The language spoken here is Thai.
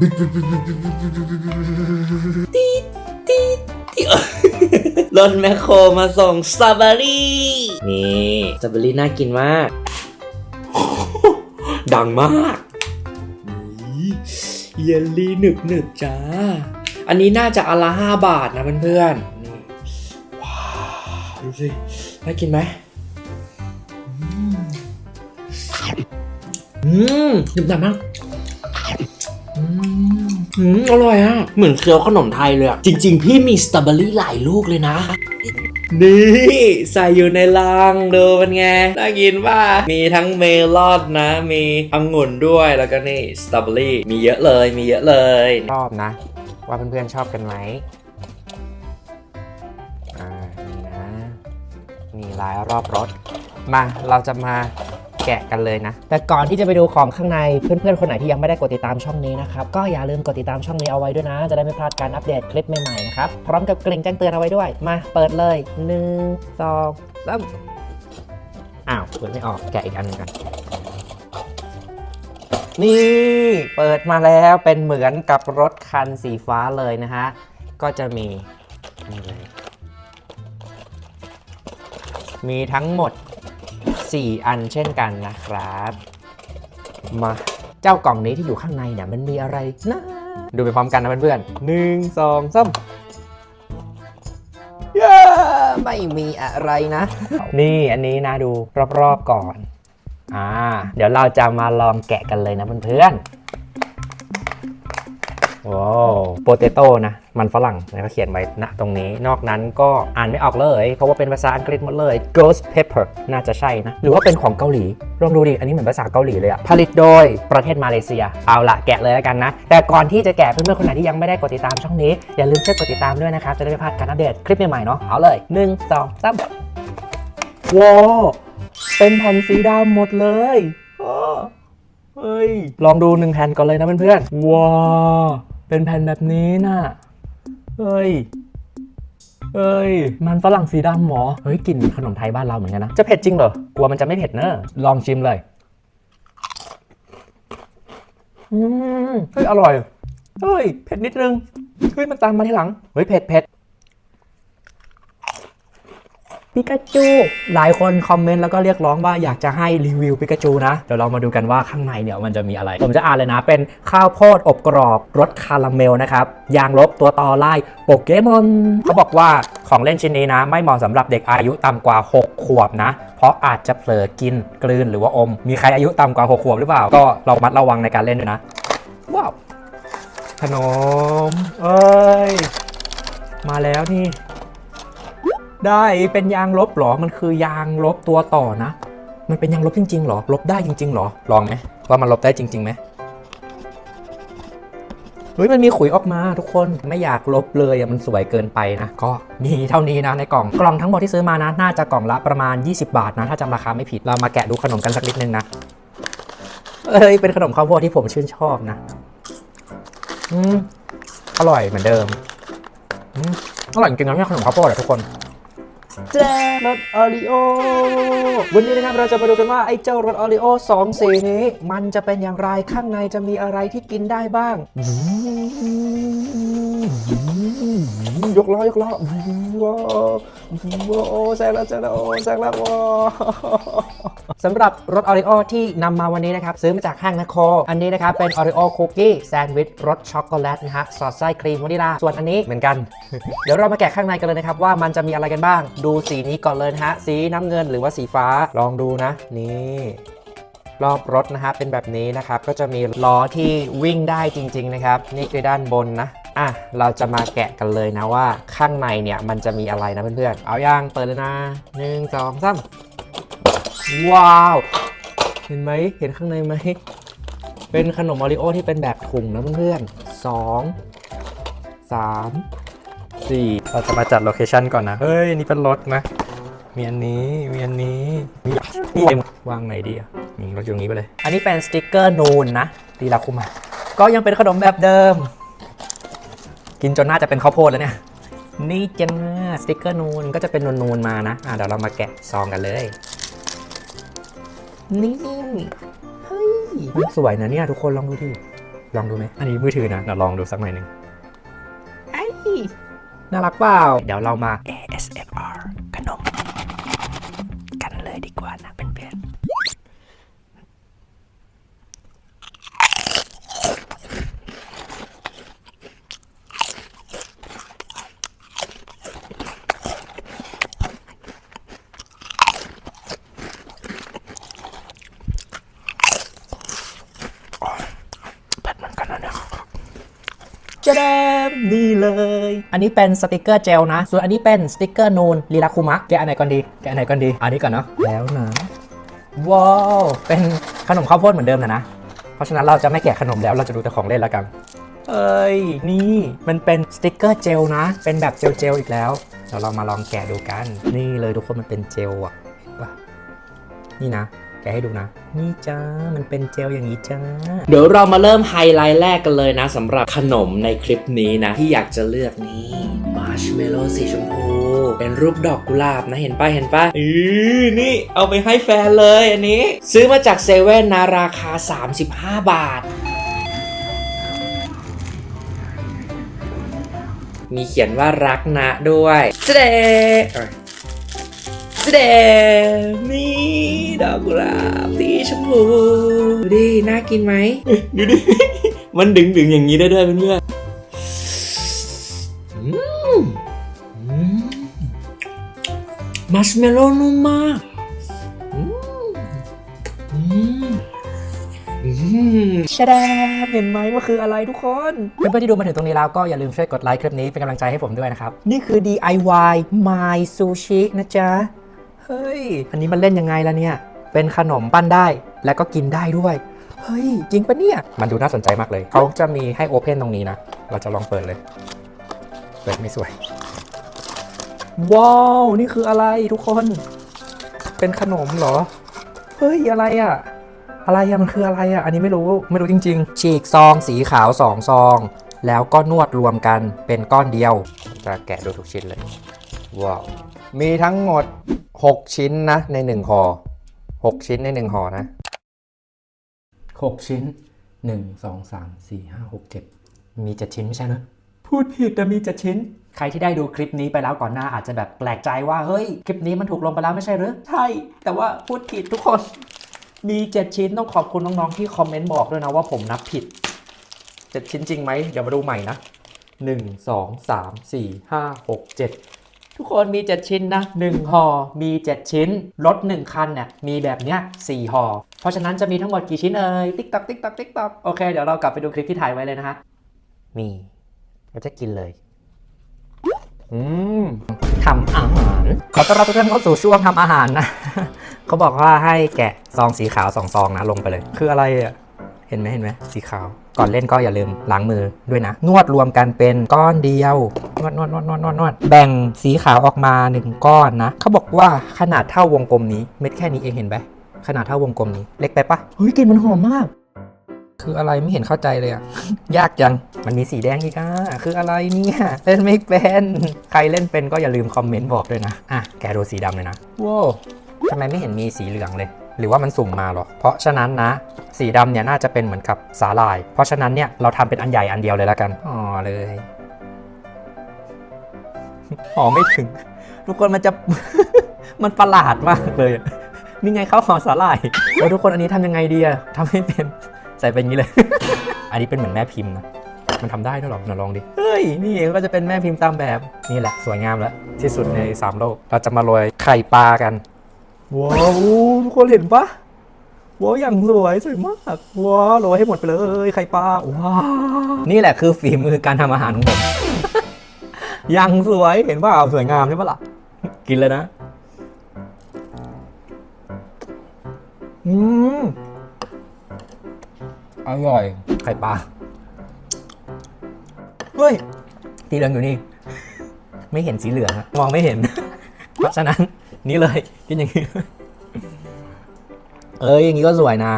ตีดตีดตีดรถแมคโครมาส่งสตรอเบอรี่ นี่สตรอเบอรี่น่ากินมาก ดังมากนี่เยลลี่หนึบหนึบๆจ้า อันนี้น่าจะอันละห้าบาทนะเพื่อนๆนี่ว้าวดูสิ น่ากินไหมอืมหนึบหนับมาก อืมอืมอร่อยอะ เหมือนเคี้ยวขนมไทยเลยอะจริง ๆ พี่มีสตรอเบอรี่หลายลูกเลยนะ นี่ใส่อยู่ในลังดูเป็นไง น่ากินป่ะ มีทั้งเมลอนนะ มีองุ่นด้วยแล้วก็นี่สตรอเบอรี่ มีเยอะเลย มีเยอะเลย ชอบนะ ว่าเพื่อนๆชอบกันไหมอ่านี่นะ มีลายรอบรถ มาเราจะมา แกะกันเลยนะ แต่ก่อนที่จะไปดูของข้างในเพื่อนๆคนไหนที่ยังไม่ได้กดติดตามช่องนี้นะครับก็อย่าลืมกดติดตามช่องนี้เอาไว้ด้วยนะ จะได้ไม่พลาดการอัปเดตคลิปใหม่ๆนะครับพร้อมกับกริ่งแจ้งเตือนเอาไว้ด้วยมาเปิดเลย1 2 3อ้าวเปิดไม่ออกแกะอีกอันนึงกันนี่เปิดมาแล้วเป็นเหมือนกับรถคันสีฟ้าเลยนะฮะก็จะมีนี่เลยมีทั้งหมด 4 อันเช่นกันนะครับ มาเจ้ากล่องนี้ที่อยู่ข้างในเนี่ยมันมีอะไรนะ ดูไปพร้อมกันนะเพื่อนๆหนึ่งสองสามเย้ไม่มีอะไรนะ นี่อันนี้นะดูรอบๆก่อน อ่า เดี๋ยวเราจะมาลองแกะกันเลยนะเพื่อนๆ ว้าวโปเตโต้นะ มันฝรั่งนะเขาเขียนไว้นะตรงนี้ นอกนั้นก็อ่านไม่ออกเลย เพราะว่าเป็นภาษาอังกฤษหมดเลย ghost pepper น่าจะใช่นะ หรือว่าเป็นของเกาหลี ลองดูดิ อันนี้เหมือนภาษาเกาหลีเลยอะผลิตโดยประเทศมาเลเซีย เอาละแกะเลยแล้วกันนะ แต่ก่อนที่จะแกะเพื่อนๆคนไหนที่ยังไม่ได้กดติดตามช่องนี้ อย่าลืมช่วยกดติดตามด้วยนะครับ จะได้ไม่พลาดการอัปเดตคลิปใหม่ๆเนาะ เอาเลยหนึ่งสองสามว้าวเป็นแผ่นสีดำหมดเลยเฮ้ย ลองดูหนึ่งแผ่นก่อนเลยนะเพื่อนๆว้าว เป็นแผ่นแบบนี้น่ะ เอ้ย เอ้ย มันฝรั่งสีดำหมอเฮ้ยกลิ่นเหมือนขนมไทยบ้านเราเหมือนกันนะ จะเผ็ดจริงเหรอ กลัวมันจะไม่เผ็ดเนอะลองชิมเลย อืมเฮ้ยอร่อย เฮ้ย เผ็ดนิดนึง เฮ้ย มันตามมาทีหลัง เฮ้ย เผ็ดเผ็ด ปิกาจู หลายคนคอมเมนต์แล้วก็เรียกร้องว่าอยากจะให้รีวิวปิกาจูนะ เดี๋ยวเรามาดูกันว่าข้างในเนี่ยมันจะมีอะไร ผมจะอ่านเลยนะ เป็นข้าวโพดอบกรอบรสคาราเมลนะครับ ยางลบตัวต่อไล่โปเกมอนเขาบอกว่าของเล่นชิ้นนี้นะ ไม่เหมาะสำหรับเด็กอายุต่ำกว่า 6 ขวบนะ เพราะอาจจะเผลอกินกลืนหรือว่าอม มีใครอายุต่ำกว่า 6 ขวบหรือเปล่า ก็เรามัดระวังในการเล่นด้วยนะ ว้าวขนม เอ้ย มาแล้วนี่ ได้เป็นยางลบหรอ มันคือยางลบตัวต่อนะ มันเป็นยางลบจริงๆหรอ ลบได้จริงๆหรอ ลองไหมว่ามันลบได้จริงๆไหมเฮ้ยมันมีขุยออกมาทุกคนไม่อยากลบเลยมันสวยเกินไปนะก็มีเท่านี้นะในกล่องกล่องทั้งหมดที่ซื้อมานะ น่าจะกล่องละประมาณ 20 บาทนะ ถ้าจำราคาไม่ผิดเรามาแกะดูขนมกันสักนิดนึงนะเอ้ยเป็นขนมข้าวโพดที่ผมชื่นชอบนะอืมอร่อยเหมือนเดิมอืมอร่อยจริงๆนะเนี่ยขนมข้าวโพดอะทุกคน แจ้รสออริโอ วันนี้นะครับเราจะมาดูกันว่าไอ้เจ้ารสออริโอสองสีนี้ มันจะเป็นอย่างไรข้างในจะมีอะไรที่กินได้บ้าง ยกล้อยกล้อว้าวว้าวแซงแล้วแซงแล้วแซงแล้วว้าวสำหรับรสออริโอที่นำมาวันนี้นะครับ ซื้อมาจากห้างแมคโครอันนี้นะครับ เป็นออริโอคุกกี้แซนด์วิชรสช็อกโกแลตนะฮะสอดไส้ครีมวานิลาส่วนอันนี้เหมือนกัน เดี๋ยวเรามาแกะข้างในกันเลยนะครับว่ามันจะมีอะไรกันบ้างดูสีนี้ก่อนเลยนะฮะ สีน้ำเงินหรือว่าสีฟ้าลองดูนะ นี่รอบรถนะฮะเป็นแบบนี้นะครับ ก็จะมีล้อที่วิ่งได้จริง ๆ นะครับ นี่คือด้านบนนะอะเราจะมาแกะกันเลยนะว่าข้างในเนี่ยมันจะมีอะไรนะเพื่อนๆเอาย่างเปิดเลยนะหนึ่งสองสามว้าว เห็นไหมเห็นข้างในไหมเป็นขนมโอริโอที่เป็นแบบถุงนะเพื่อนๆสองสาม สี่เราจะมาจัดโลเคชันก่อนนะ เฮ้ย นี่เป็นรถนะ มีอันนี้ มีอันนี้ มีมีวางไหนดีอะนี่รถอยู่ตรงนี้ไปเลย อันนี้เป็นสติกเกอร์นูนนะดีลาคุมา ก็ยังเป็นขนมแบบเดิม กินจนน่าจะเป็นข้าวโพดแล้วเนี่ย นี่จ้าสติกเกอร์นูนก็จะเป็นนูนๆมานะ อะเดี๋ยวเรามาแกะซองกันเลย นี่ เฮ้ยมันสวยนะเนี่ยทุกคนลองดูดิ ลองดูไหม อันนี้มือถือนะเราลองดูสักหน่อยหนึ่งไอ้ น่ารักเปล่า เดี๋ยวเรามา จะแดมนี่เลย อันนี้เป็นสติกเกอร์เจลนะ ส่วนอันนี้เป็นสติกเกอร์นูนลีลาคุมะแกะอันไหนก่อนดี แกะอันไหนก่อนดี อันนี้ก่อนเนาะ แล้วนะว้าว เป็นขนมข้าวโพดเหมือนเดิมนะนะ เพราะฉะนั้นเราจะไม่แกะขนมแล้วเราจะดูแต่ของเล่นแล้วกัน เอ้ย นี่มันเป็นสติกเกอร์เจลนะ เป็นแบบเจลเจลๆอีกแล้วเดี๋ยวเรามาลองแกะดูกัน นี่เลยทุกคนมันเป็นเจลอะนี่นะ กะให้ดูนะ นี่จ้า มันเป็นเจลอย่างนี้จ้า เดี๋ยวเรามาเริ่มไฮไลท์แรกกันเลยนะสำหรับขนมในคลิปนี้นะ ที่อยากจะเลือกนี่มาร์ชเมลโล่สีชมพูเป็นรูปดอกกุหลาบนะเห็นป้ะเห็นป้ะอือนี่เอาไปให้แฟนเลยอันนี้ ซื้อมาจากเซเว่นนะราคา 35 บาทมีเขียนว่ารักนะด้วยเจเดเจเดนี่ ดอกกุหลาบสีชมพูดูดิน่ากินไหมดูดิ มันดึงดึงๆอย่างนี้ได้ด้วยเพื่อนๆอืมอืมมัชเมลโล่นุ่มมากอืมอืมอืมชาดาเห็นไหมว่าคืออะไรทุกคน เพื่อนๆที่ดูมาถึงตรงนี้แล้วก็อย่าลืมช่วยกดไลค์คลิปนี้เป็นกำลังใจให้ผมด้วยนะครับ นี่คือ DIY My Sushi นะจ๊ะ เฮ้ย อันนี้มันเล่นยังไงล่ะเนี่ย เป็นขนมปั้นได้แล้วก็กินได้ด้วย เฮ้ย จริงปะเนี่ย มันดูน่าสนใจมากเลย เขาจะมีให้โอเพนตรงนี้นะ เราจะลองเปิดเลย เปิดไม่สวย ว้าว นี่คืออะไรทุกคน เป็นขนมเหรอ เฮ้ย อะไรอะอะไรอะมันคืออะไรอะอันนี้ไม่รู้ไม่รู้จริง ๆ ฉีกซองสีขาวสองซอง แล้วก็นวดรวมกันเป็นก้อนเดียว จะแกะดูทุกชิ้นเลย ว้าว มีทั้งหมด 6ชิ้นนะใน1ห่อ6ชิ้นใน1ห่อนะ6ชิ้น1 2 3 4 5 6 7มี7ชิ้นไม่ใช่นะพูดผิดแต่มี7ชิ้น ใครที่ได้ดูคลิปนี้ไปแล้วก่อนหน้าอาจจะแบบแปลกใจว่า เฮ้ย คลิปนี้มันถูกลงไปแล้วไม่ใช่หรือ ใช่ แต่ว่าพูดผิดทุกคน มี 7 ชิ้นต้องขอบคุณน้องๆที่คอมเมนต์บอกด้วยนะว่าผมนับผิด 7 ชิ้นจริงไหมเดี๋ยวมาดูใหม่นะ 1 2 3 4 5 6 7 ทุกคนมี 7 ชิ้นนะ1ห่อมี 7 ชิ้น รถ 1 คันเนี่ยมีแบบเนี้ย4ห่อเพราะฉะนั้นจะมีทั้งหมดกี่ชิ้นเอ่ยติ๊กตักติ๊กตักติ๊กตักโอเค เดี๋ยวเรากลับไปดูคลิปที่ถ่ายไว้เลยนะฮะมีเราจะกินเลยอืมทำอาหาร ขอต้อนรับทุกท่านเข้าสู่ช่วงทำอาหารนะ เขาบอกว่าให้แกะซองสีขาวสองซองนะลงไปเลย คืออะไรอะ เห็นไหมเห็นไหมสีขาว ก่อนเล่นก็อย่าลืมล้างมือด้วยนะ นวดรวมกันเป็นก้อนเดียวนวดนวดนวดนวดนวดนวดแบ่งสีขาวออกมาหนึ่งก้อนนะ เขาบอกว่าขนาดเท่าวงกลมนี้เม็ดแค่นี้เองเห็นไหมขนาดเท่าวงกลมนี้ เล็กไปปะเฮ้ยกลิ่นมันหอมมาก คืออะไรไม่เห็นเข้าใจเลยอะ ยากจัง มันมีสีแดงอีกอะคืออะไรเนี่ยเล่นไม่เป็น ใครเล่นเป็นก็อย่าลืมคอมเมนต์บอกด้วยนะ อะ แกดูสีดำเลยนะว้าวทำไมไม่เห็นมีสีเหลืองเลย หรือว่ามันสุ่มมาหรอ เพราะฉะนั้นนะ สีดำเนี่ยน่าจะเป็นเหมือนกับสาลาย เพราะฉะนั้นเนี่ยเราทำเป็นอันใหญ่อันเดียวเลยแล้วกัน อ๋อเลยอ๋อไม่ถึง ทุกคนมันจะ มันประหลาดมากเลย นี่ไงข้าวห่อสาหร่าย แล้วทุกคนอันนี้ทำยังไงดีอะทำให้เป็น ใส่ไปอย่างนี้เลย อันนี้เป็นเหมือนแม่พิมพ์นะมันทำได้ด้วยหรอไหนลองดิ เฮ้ย นี่เองก็จะเป็นแม่พิมพ์ตามแบบ นี่แหละ สวยงามแล้ว ที่สุดในสามโลก เราจะมาโรยไข่ปลากัน ว้าว คนเห็นปะว้าวอย่างสวยสวยมากว้าวโรยให้หมดไปเลยไข่ปลาว้าวนี่แหละคือฝีมือการทำอาหารของผมยังสวยเห็นป่าวสวยงามใช่ปะล่ะ กินเลยนะ อืมอร่อย ไข่ปลา เฮ้ย สีเหลืองอยู่นี่ ไม่เห็นสีเหลืองอะมองไม่เห็น เพราะฉะนั้น นี่เลย กินอย่างนี้ เอ้ยอย่างนี้ก็สวยนะ